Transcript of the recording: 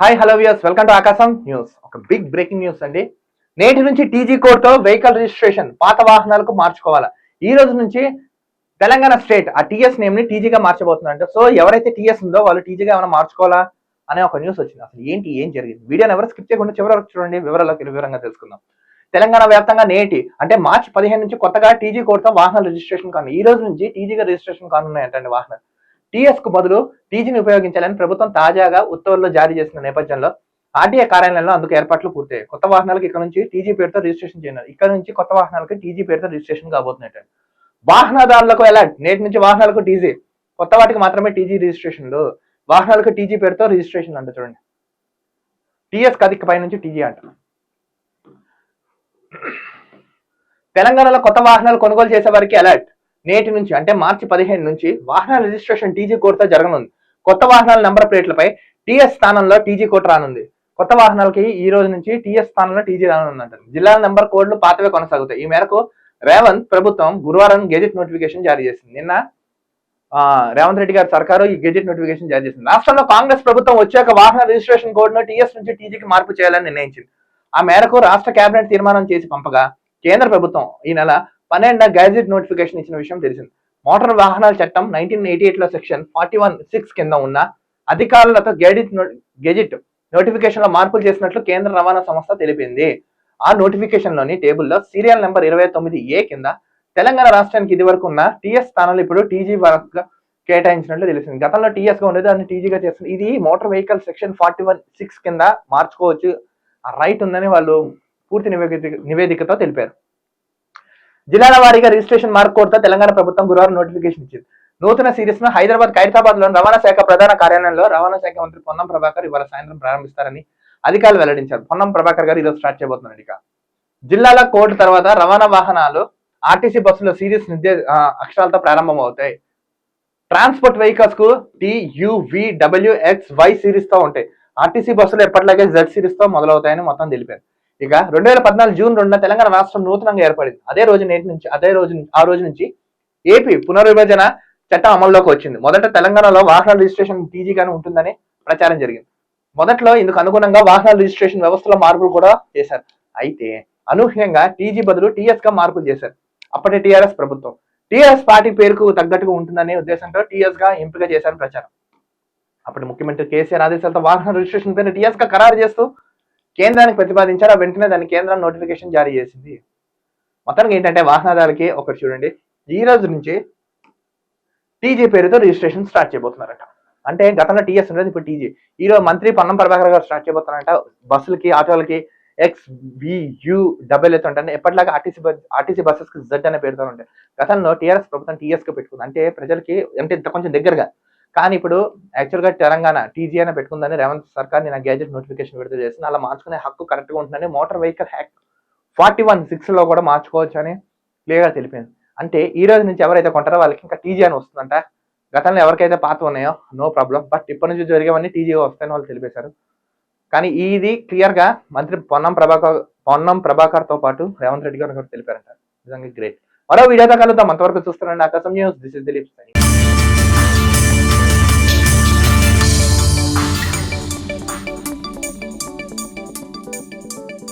Hi hello views welcome to Aakasam news ఒక big breaking news అండి. నేటి నుంచి టీజీ కోడ్తో వెహికల్ రిజిస్ట్రేషన్ పాత వాహనాలకు మార్చుకోవాలా? ఈ రోజు నుంచి తెలంగాణ స్టేట్ ఆ టీఎస్ నేమ్ని టీజీగా మార్చబోతుందంట. సో ఎవరైతే టీఎస్ ఉందో వాళ్ళు టీజీగా ఏమైనా మార్చుకోవాలా అనే ఒక న్యూస్ వచ్చింది. అసలు ఏంటి ఏం జరిగింది? వీడియోని ఎవరు స్కిప్ చేయకుండా చివరి వరకు చూడండి వివరాలకు వివరంగా తెలుసుకుందాం. తెలంగాణ వ్యాప్తంగా నేటి అంటే మార్చి పదిహేను నుంచి కొత్తగా టీజీ కోడ్తో వాహనాల రిజిస్ట్రేషన్ కాను ఈ రోజు నుంచి టీజీగా రిజిస్ట్రేషన్ కానున్నాయంటండి వాహనాలు. టీఎస్కు బదులు టీజీని ఉపయోగించాలని ప్రభుత్వం తాజాగా ఉత్తర్వులు జారీ చేసిన నేపథ్యంలో ఆర్టీఏ కార్యాలయంలో అందుకు ఏర్పాట్లు పూర్తయ్యాయి. కొత్త వాహనాలకు ఇక్కడ నుంచి టీజీ పేరుతో రిజిస్ట్రేషన్ చేయనున్నారు ఇక్కడ నుంచి కొత్త వాహనాలకు టీజీ పేరుతో రిజిస్ట్రేషన్ కాబోతున్నాయి వాహనదారులకు ఎలర్ట్ నేటి నుంచి వాహనాలకు టీజీ కొత్త వాటికి మాత్రమే టీజీ రిజిస్ట్రేషన్లు. వాహనాలకు టీజీ పేరుతో రిజిస్ట్రేషన్ అంట చూడండి. టీఎస్ కదిక పై నుంచి టీజీ అంట. తెలంగాణలో కొత్త వాహనాలు కొనుగోలు చేసే వారికి అలర్ట్ నేటి నుంచి అంటే మార్చి పదిహేను నుంచి వాహనాల రిజిస్ట్రేషన్ టీజీ కోడ్తో జరగనుంది. కొత్త వాహనాల నెంబర్ ప్లేట్లపై టీఎస్ స్థానంలో టీజీ కోడ్ రానుంది. కొత్త వాహనాలకి ఈ రోజు నుంచి టీఎస్ స్థానంలో టీజీ రానుందంట జిల్లాల నెంబర్ కోడ్లు పాతవే కొనసాగుతాయి. ఈ మేరకు రేవంత్ ప్రభుత్వం గురువారం గెజెట్ నోటిఫికేషన్ జారీ చేసింది. నిన్న ఆ, రేవంత్ రెడ్డి గారి సర్కారు ఈ గెజెట్ నోటిఫికేషన్ జారీ చేసింది. రాష్ట్రంలో కాంగ్రెస్ ప్రభుత్వం వచ్చాక వాహన రిజిస్ట్రేషన్ కోడ్ను టీఎస్ నుంచి టీజీకి మార్పు చేయాలని నిర్ణయించింది. ఆ మేరకు రాష్ట్ర కేబినెట్ తీర్మానం చేసి పంపగా కేంద్ర ప్రభుత్వం ఈ నెల పన్నెండు గ్యాజెట్ నోటిఫికేషన్ ఇచ్చిన విషయం తెలిసింది. మోటార్ వాహనాల చట్టం నైన్టీన్ ఎయిటీ ఎయిట్లో సెక్షన్ ఫార్టీ వన్ సిక్స్ కింద ఉన్న అధికారులతో గెజిట్ గెజిట్ నోటిఫికేషన్లో మార్పులు చేసినట్లు కేంద్ర రవాణా సంస్థ తెలిపింది. ఆ నోటిఫికేషన్లోని టేబుల్లో సీరియల్ నెంబర్ ఇరవై తొమ్మిది ఏ కింద తెలంగాణ రాష్ట్రానికి ఇది వరకు ఉన్న టీఎస్ స్థానంలో ఇప్పుడు టీజీ వరకు కేటాయించినట్లు తెలిసింది. గతంలో టీఎస్గా ఉండేది దాన్ని టీజీగా చేస్తుంది. ఇది motor vehicle section forty one six కింద మార్చుకోవచ్చు. రైట్ ఉందని వాళ్ళు పూర్తి నివేదిక నివేదికతో తెలిపారు. జిల్లాల వారీగా రిజిస్ట్రేషన్ మార్క్ తెలంగాణ ప్రభుత్వం గురువారం నోటిఫికేషన్ ఇచ్చింది. నూతన సిరీస్ను హైదరాబాద్ ఖైరతాబాద్లోని రవాణా శాఖ ప్రధాన కార్యాలయంలో రవాణా శాఖ మంత్రి పొన్నం ప్రభాకర్ ఇవాళ సాయంత్రం ప్రారంభిస్తారని అధికారులు వెల్లడించారు. పొన్నం ప్రభాకర్ గారు ఈరోజు స్టార్ట్ చేయబోతున్నారు ఇక. జిల్లాల కోర్టు తర్వాత రవాణా వాహనాలు ఆర్టీసీ బస్సుల సిరీస్ నిర్దే అక్షరాలతో ప్రారంభం అవుతాయి ట్రాన్స్పోర్ట్ వెహికల్స్కు టియువి డబ్ల్యూఎక్స్ వై సిరీస్తో ఉంటాయి. ఆర్టీసీ బస్సులు ఎప్పటిలాగే జెడ్ సిరీస్తో మొదలవుతాయని మొత్తం తెలిపారు. ఇక రెండు వేల పద్నాలుగు జూన్ రెండున తెలంగాణ రాష్ట్రం నూతనంగా ఏర్పడింది. అదే రోజు నేటి నుంచి అదే రోజు ఆ రోజు నుంచి ఏపీ పునర్విభజన చట్టం అమల్లోకి వచ్చింది. మొదట తెలంగాణలో వాహనాల రిజిస్ట్రేషన్ టీజీగానే ఉంటుందని ప్రచారం జరిగింది. మొదట్లో ఇందుకు అనుగుణంగా వాహనాల రిజిస్ట్రేషన్ వ్యవస్థలో మార్పులు కూడా చేశారు. అయితే అనూహ్యంగా టీజీ బదులు టీఎస్గా మార్పులు చేశారు. అప్పటి టీఆర్ఎస్ ప్రభుత్వం. టీఆర్ఎస్ పార్టీ పేరుకు తగ్గట్టుగా ఉంటుందనే ఉద్దేశంతో టీఎస్గా ఎంపిక చేశారు ప్రచారం. అప్పటి ముఖ్యమంత్రి కేసీఆర్ ఆదేశాలతో వాహన రిజిస్ట్రేషన్ పేరు టీఎస్గా ఖరారు చేస్తూ కేంద్రానికి ప్రతిపాదించారు ఆ వెంటనే దాని కేంద్రం నోటిఫికేషన్ జారీ చేసింది. మొత్తానికి ఏంటంటే వాహనదారులకి ఒకటి చూడండి. ఈ రోజు నుంచి టీజీ పేరుతో రిజిస్ట్రేషన్ స్టార్ట్ చేయబోతున్నారట. అంటే గతంలో టీఎస్ ఉండేది ఇప్పుడు టీజీ ఈ రోజు మంత్రి పన్నం ప్రభాకర్ గారు స్టార్ట్ చేయబోతున్నారంట. బస్సులకి ఆటోలకి ఎక్స్ బియు డబుల్ ఎత్తు ఉంటాయి ఎప్పటిలాగా RTC bus RTC buses Z అనే పేరుతో ఉంటాయి. గతంలో టీఆర్ఎస్ ప్రభుత్వం టీఎస్కి పెట్టుకుంది. అంటే ప్రజలకి అంటే ఇంత కొంచెం దగ్గరగా కానీ ఇప్పుడు యాక్చువల్గా తెలంగాణ టీజీ అనే పెట్టుకుందని రేవంత్ సర్కార్ నేను గ్యాజెట్ నోటిఫికేషన్ విడుదల చేసిన అలా మార్చుకునే హక్కు కరెక్ట్గా ఉంటుందని motor vehicle act forty one సిక్స్లో కూడా మార్చుకోవచ్చు అని క్లియర్గా తెలిపింది. అంటే ఈ రోజు నుంచి ఎవరైతే కొంటారో వాళ్ళకి ఇంకా టీజీ అని వస్తుందంట. గతంలో ఎవరికైతే పాత ఉన్నాయో నో ప్రాబ్లం బట్ ఇప్పటి నుంచి జరిగేవన్నీ టీజీగా వస్తాయని వాళ్ళు తెలిపేశారు. కానీ ఇది క్లియర్గా మంత్రి పొన్నం ప్రభాకర్ పొన్నం ప్రభాకర్తో పాటు రేవంత్ రెడ్డి గారు తెలిపారంట. నిజంగా గ్రేట్ మరో వీడియోతో కలుద్దాం. అంతవరకు చూస్తున్నాండి ఆకాశం న్యూస్ దిస్ ఇస్ దిలీప్